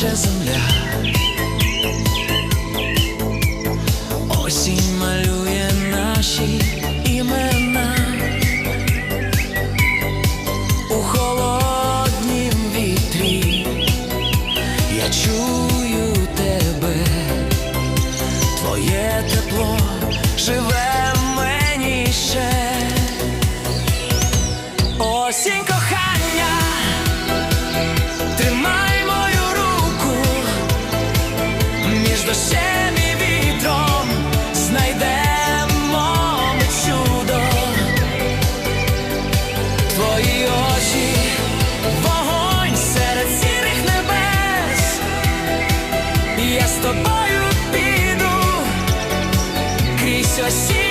плаче земля, осінь малює наші імена. У холоднім вітрі, я чую тебе, твоє тепло живе в мені ще. Осінь. дощем і вітром знайдемо ми чудо, твої очі, вогонь серед сірих небес, я з тобою піду крізь осінь.